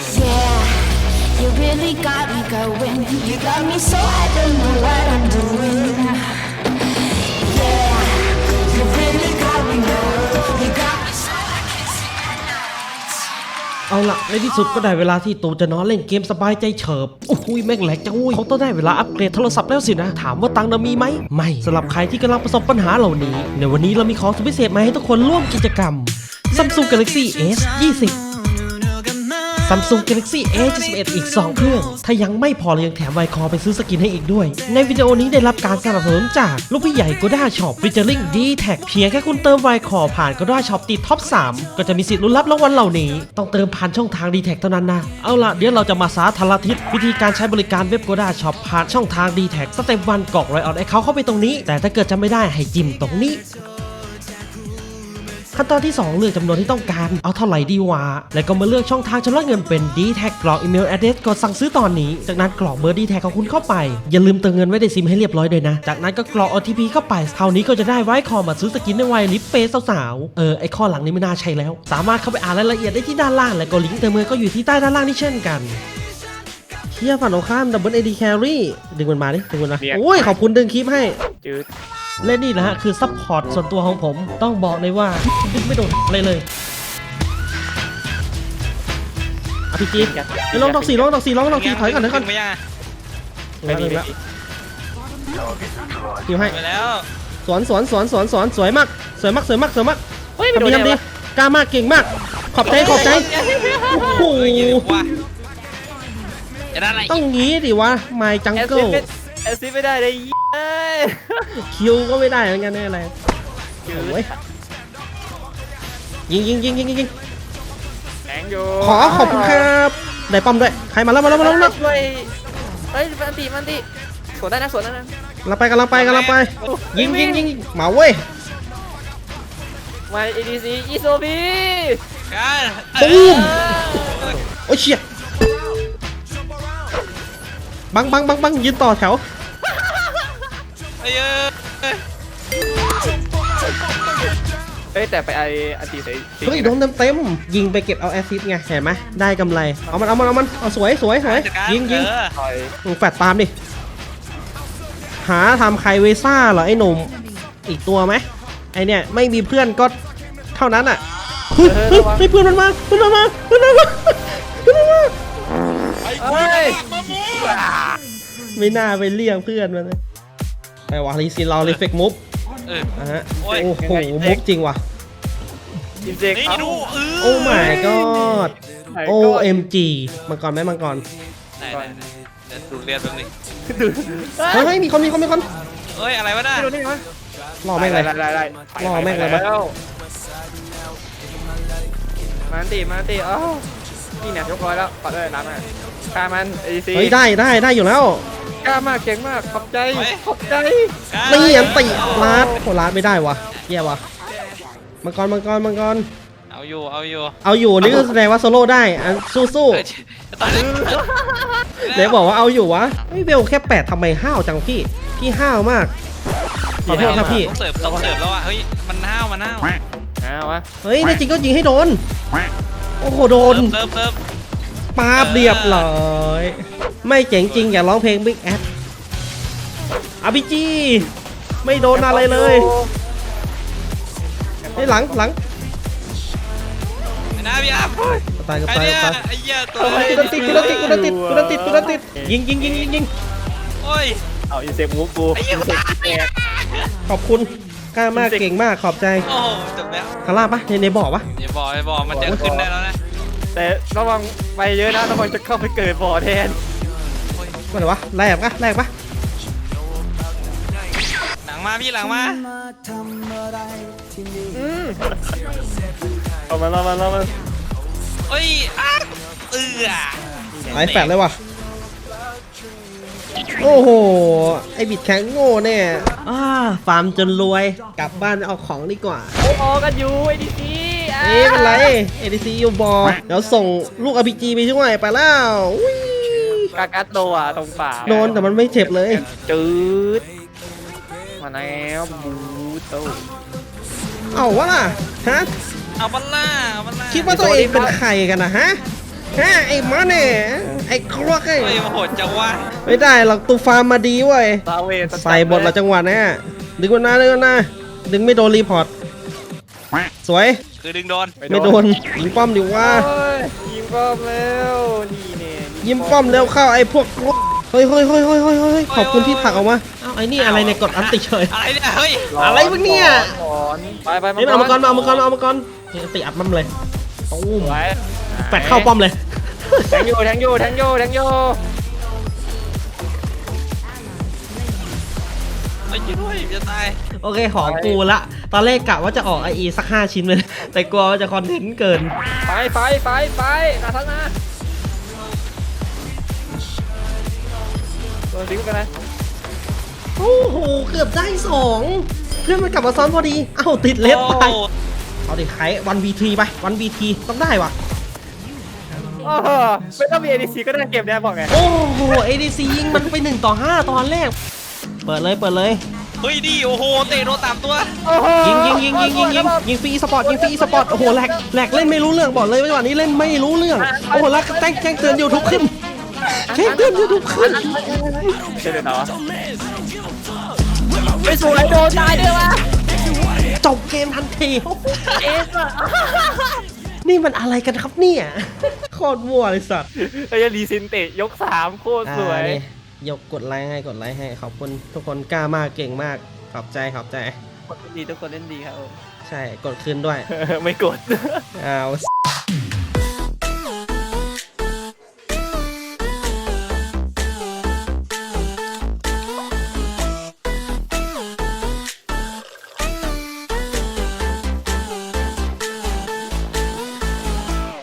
Yeah, you really got me going. You got me so I don't know what I'm doing. Yeah, you really got me going. You got me so I can't see my night. เอาละในที่สุดก็ได้เวลาที่ตูจะนอนเล่นเกมสบายใจเฉิบโอ้โหแม่งแหลกจังอุ้ยเขาต้องได้เวลาอัปเกรดโทรศัพท์แล้วสินะ ถามว่าตังค์นะมีไหม ไม่สำหรับใครที่กำลังประสบปัญหาเหล่านี้ ในวันนี้เรามีของสุดพิเศษมาให้ทุกคนร่วมกิจกรรม Samsung Galaxy S 20 Samsung Galaxy A71 อีก 2 เครื่อง ถ้ายังไม่พอเรายังแถมไวคอไปซื้อสกินให้อีกด้วย ในวิดีโอนี้ได้รับการสนับสนุนจากลูกพี่ใหญ่ g o d a Shop featuring d t a g เพียงแค่คุณเติมไวคอผ่าน g o d a Shop ติดท็อป 3 ก็จะมีสิทธิ์ลุ้นรับรางวัลเหล่านี้ ต้องเติมผ่านช่องทาง d t a g เท่านั้นนะ เอาล่ะเดี๋ยวเราจะมาสาธารทิศวิธีการใช้บริการเว็บ g o d a Shop ผ่านช่องทาง d t a g สเต็ปวันกรอกรอยออดไอเขาเข้าไปตรงนี้ แต่ถ้าเกิดจำไม่ได้ให้จิ้มตรงนี้ ขั้นตอนที่ 2 เลือกจำนวนที่ต้องการ เอาเท่าไหร่ดีวะ แล้วก็มาเลือกช่องทางชำระเงินเป็น d t แท็กกรอกอีเมล address ก่อนสั่งซื้อตอนนี้ จากนั้นกรอกเบอร์ d t แท็ของคุณเข้าไป อย่าลืมเติมเงินไว้ในซิมให้เรียบร้อยด้วยนะ จากนั้นก็กรอก OTP เข้าไป คราวนี้ก็จะได้ไว้คอมาซื้อสกินในวัยลิปเปย์สาวๆ เออไอข้อหลังนี้ไม่น่าใช่แล้ว สามารถเข้าไปอ่านรายละเอียดได้ที่ด้านล่าง และก็ลิงก์เติมเงินก็อยู่ที่ใต้ด้านล่างนี่เช่นกันเชียร์ฝั่งตรงข้ามดับเบิลเอดีแครี่ดึงมันมาดิดึงมันมาเรียกโอ้ยขอบคุณดึงคลิปให้จืด และนี่แหละฮะคือซัพพอร์ตส่วนตัวของผม ต้องบอกเลยว่าดึงไม่โดนเลยเลยอพีจีไปลองดอกสี่ลองดอกสี่ลองดอกสี่ถอยก่อนถอยก่อนไม่ยังไม่มีถึงไม่แล้วมีคิวให้ไปแล้วสวนสวนสวนสวนสวนสวยมากสวยมากสวยมากสวยมากเฮ้ยไม่โดนทำดีเลทำดียวะกล้ามากเก่งมาก ขอบใจขอบใจโอ้โหเฮ้ยยืนว่าจะได้อะไรต้องงี้ดิวะไมจังแอสเกิซิลสไม่แอสซิสไม่ได้เลยเอ้ย คิวก็ไม่ได้เหมือนกันแน่อะไรจืดโอ้ยยิงยิงยิงยิงยิงยิงแข็งอยู่ขอขอบคุณครับได้ป้อมด้วยใครมาแล้วมาแล้วมาแล้วมาแล้วช่วยเฮ้ยมันตีมันตีสวนได้นะสวนได้นะกำลังไปกำลังไปกำลังไป ยิงยิงยิงมาเว้ยมาเอดีซีอีโซบีกันตูมโอ้ยเชี่ยบังบังบังบังยืนต่อแถว เอ้ยเอ้ยเฮ้ยแต่ไปไออันตีใส่เฮ้ยโดนเต็มเต็มๆยิงไปเก็บเอาแอสซิสต์ไงเห็นไหมได้กำไร เอามันเอามันเอามันเอาสวยสวยสวยจัดการยิงยิงเออต่อยมึงแฟดตามดิ หาทำใครเวซ่าเหรอไอ้หนุ่มอีกตัวไหมไอเนี่ยไม่มีเพื่อนก็เท่านั้นอะเฮ้ยเฮ้ยเฮ้ยเพื่อนมันมาเพื่อนมันมาเพื่อนมันมาเพื่อนมันมาเฮ้ยไม่น่าไปเรียกเพื่อนมันเลย ไปวะรีซินเรารีเฟกมุฟเอออะฮะโอ้ย โอ้โหมุฟจริงว่ะ อินเจกนี่ครับดูเออโอ้ my god ไหนก็ OMG มังกรไหมมังกรไหนไหนไหนเดี๋ยวดูเรียนแป๊บนึงเฮ้ยเฮ้ยมีคนมีคนมีคนเฮ้ยอะไรวะน่ะไม่โดนได้ไงวะรอแม่งเลย ได้ได้ได้รอแม่งเลยไปปะแล้วมันตีมันตีอ้าวนี่เนี่ยยกร้อยแล้วปัดเลยน้ำอะฆ่ามันเอดีซีเฮ้ยได้ได้ได้อยู่แล้วก ล้ามากเก่งมากขอบใจขอบใจกันนี่อันติลาดโหลาดไม่ได้วะแย่วะมังกรมังกรมังกรเอาอยู่เอาอยู่เอาอยู่นี่ก็แสดงว่าโซโล่ได้อันสู้สู้เอ้ยตอนนี้เดี๋ยวบอกว่าเอาอยู่วะเฮ้ยเวลแค่แปดทำไมห้าวจังพี่พี่ห้าวมากขอโทษครับพี่ต้องเสิร์ฟต้องเสิร์ฟแล้วอะเฮ้ยมันห้าวมันห้าวเอาวะเฮ้ยในจริงก็ยิงให้โดนโอ้โหโดนเสิร์ฟเสิร์ฟ ปาบเรียบร้อย ไม่เจ๋งจริง อย่าร้องเพลง Big a d อาบีจีไม่โดนอะไรเลยไอ้ยหลังหลังไม่น่าพี่อาร์มตายกับใครตายเนี่กับยตายไอ้เหี้ยตัวกูโดนติดกูโดนติดกูโดนติดกูโดนติดกูโดนติดยิงยิงยิงยิงยิงโอ้ยเอาอินเซกมูฟกูไอ้เหี้ยอินเซกแตกขอบคุณกล้ามากเก่งมากขอบใจโอ้โหจบแล้วคาร่าปะในในบ่อปะอย่าบอกอย่าบอกมันจะขึ้นได้แล้วนะ แต่ระวังไปเยอะนะระวังจะเข้าไปเกิดบ่อแทนว่าไหนวะแรกปะแรกปะหลังมาพี่หลังมาอืมเอามาเอามาเอามาเฮ้ยอ้าเอือไหลแฟดเลยว่ะโอ้โห ไอบิดแข็งโง่แน่อ่าฟาร์มจนรวย กลับบ้านเอาของดีกว่าโอ้อกันอยู่ไอ้ดีซี เอ๊ะเป็นไร ADC อยู่บอเดี๋ยวส่งลูก RPG ไปช่วยไปแล้วอุ๊ยกากัดโดอะตรงป่าโดนแต่มันไม่เจ็บเลย จืดมาแล้วบูโตเอาวะล่ะฮะเอาบัลล่าเอาบัลล่าคิดว่าตัวเองเป็นใครกันนะฮะฮะไอ้มาเนี่ยไอ้ครอกไอ้เฮ้ยมันโหดจังวะไม่ได้หรอกตูฟาร์มมาดีเว้ยซาเวสใส่บทละจังหวะเนี้ยดึงมันนะดึงมันนะดึงไม่โดนรีพอร์ตสวย คือดึงโดนไม่โดนยิงป้อมดิว่าเฮ้ยยิงป้อมแล้วนี่เนี่ยยิงป้อมเร็วเข้าไอ้พวกกรอกเฮ้ยเฮ้ยเฮ้ยเฮ้ยเฮ้ยเฮ้ยขอบคุณที่ผลักออกมาเอ้าไอ้นี่อะไรเนี่ยกดอันติเฉย อะไรเนี่ยเฮ้ยอะไรวะเนี่ยก่อนไปไปเฮ้ยเอามาก่อนเอามาก่อนเอามาก่อนนี่อันติอัดมันเลยตู้มไว้แปดเข้าป้อมเลยแทงอยู่แทงอยู่แทงอยู่แทงอยู่ เฮ้ยช่วยด้วยจะตายโอเคของกูละ ตอนแรกกะว่าจะออกไออีสักห้าชิ้นเลย แต่กลัวว่าจะคอนเทนต์เกิน ไปไปไปไปนาทักนะโดนซิงกันนะโอ้โห เกือบได้สองเพื่อนมันกลับมาซ้อนพอดี เอ้าติดเลสไปโอ้เอาดิไควันบีทีไปวันบีทีต้องได้วะโอ้โหไม่ต้องมี ADC ก็ได้เก็บได้บอกไง โอ้โห ADC ยิงมันไป 1 ต่อ 5 ตอนแรก เปิดเลยเปิดเลยเฮ้ยดีโอ้โหเตะโดนตามตัวโอ้โหยิงยิงยิงยิงยิงยิงยิงฟรีสปอร์ตยิงฟรีสปอร์ตโอ้โหแหลกแหลกเล่นไม่รู้เรื่องบอกเลยว่าวันนี้เล่นไม่รู้เรื่องโอ้โหแล้วแจ้งแจ้งเตือนยูทูบขึ้นแจ้งเตือนยูทูบขึ้นเดี๋ยวเดี๋ยวต่อไม่สวยโดนตายด้วยวะจบเกมทันทีเอ๊ะอะนี่มันอะไรกันครับเนี่ยโคตรมั่วเลยสัตว์เฮ้ยรีซินเตะยกสามโคตรสวยอ่านี่ ยกกดไลค์ให้กดไลค์ให้ขอบคุณทุกคนกล้ามากเก่งมาก ขอบใจขอบใจ คนเล่นดีทุกคนเล่นดีครับผม ใช่กดคืนด้วย ไม่กด อ้าว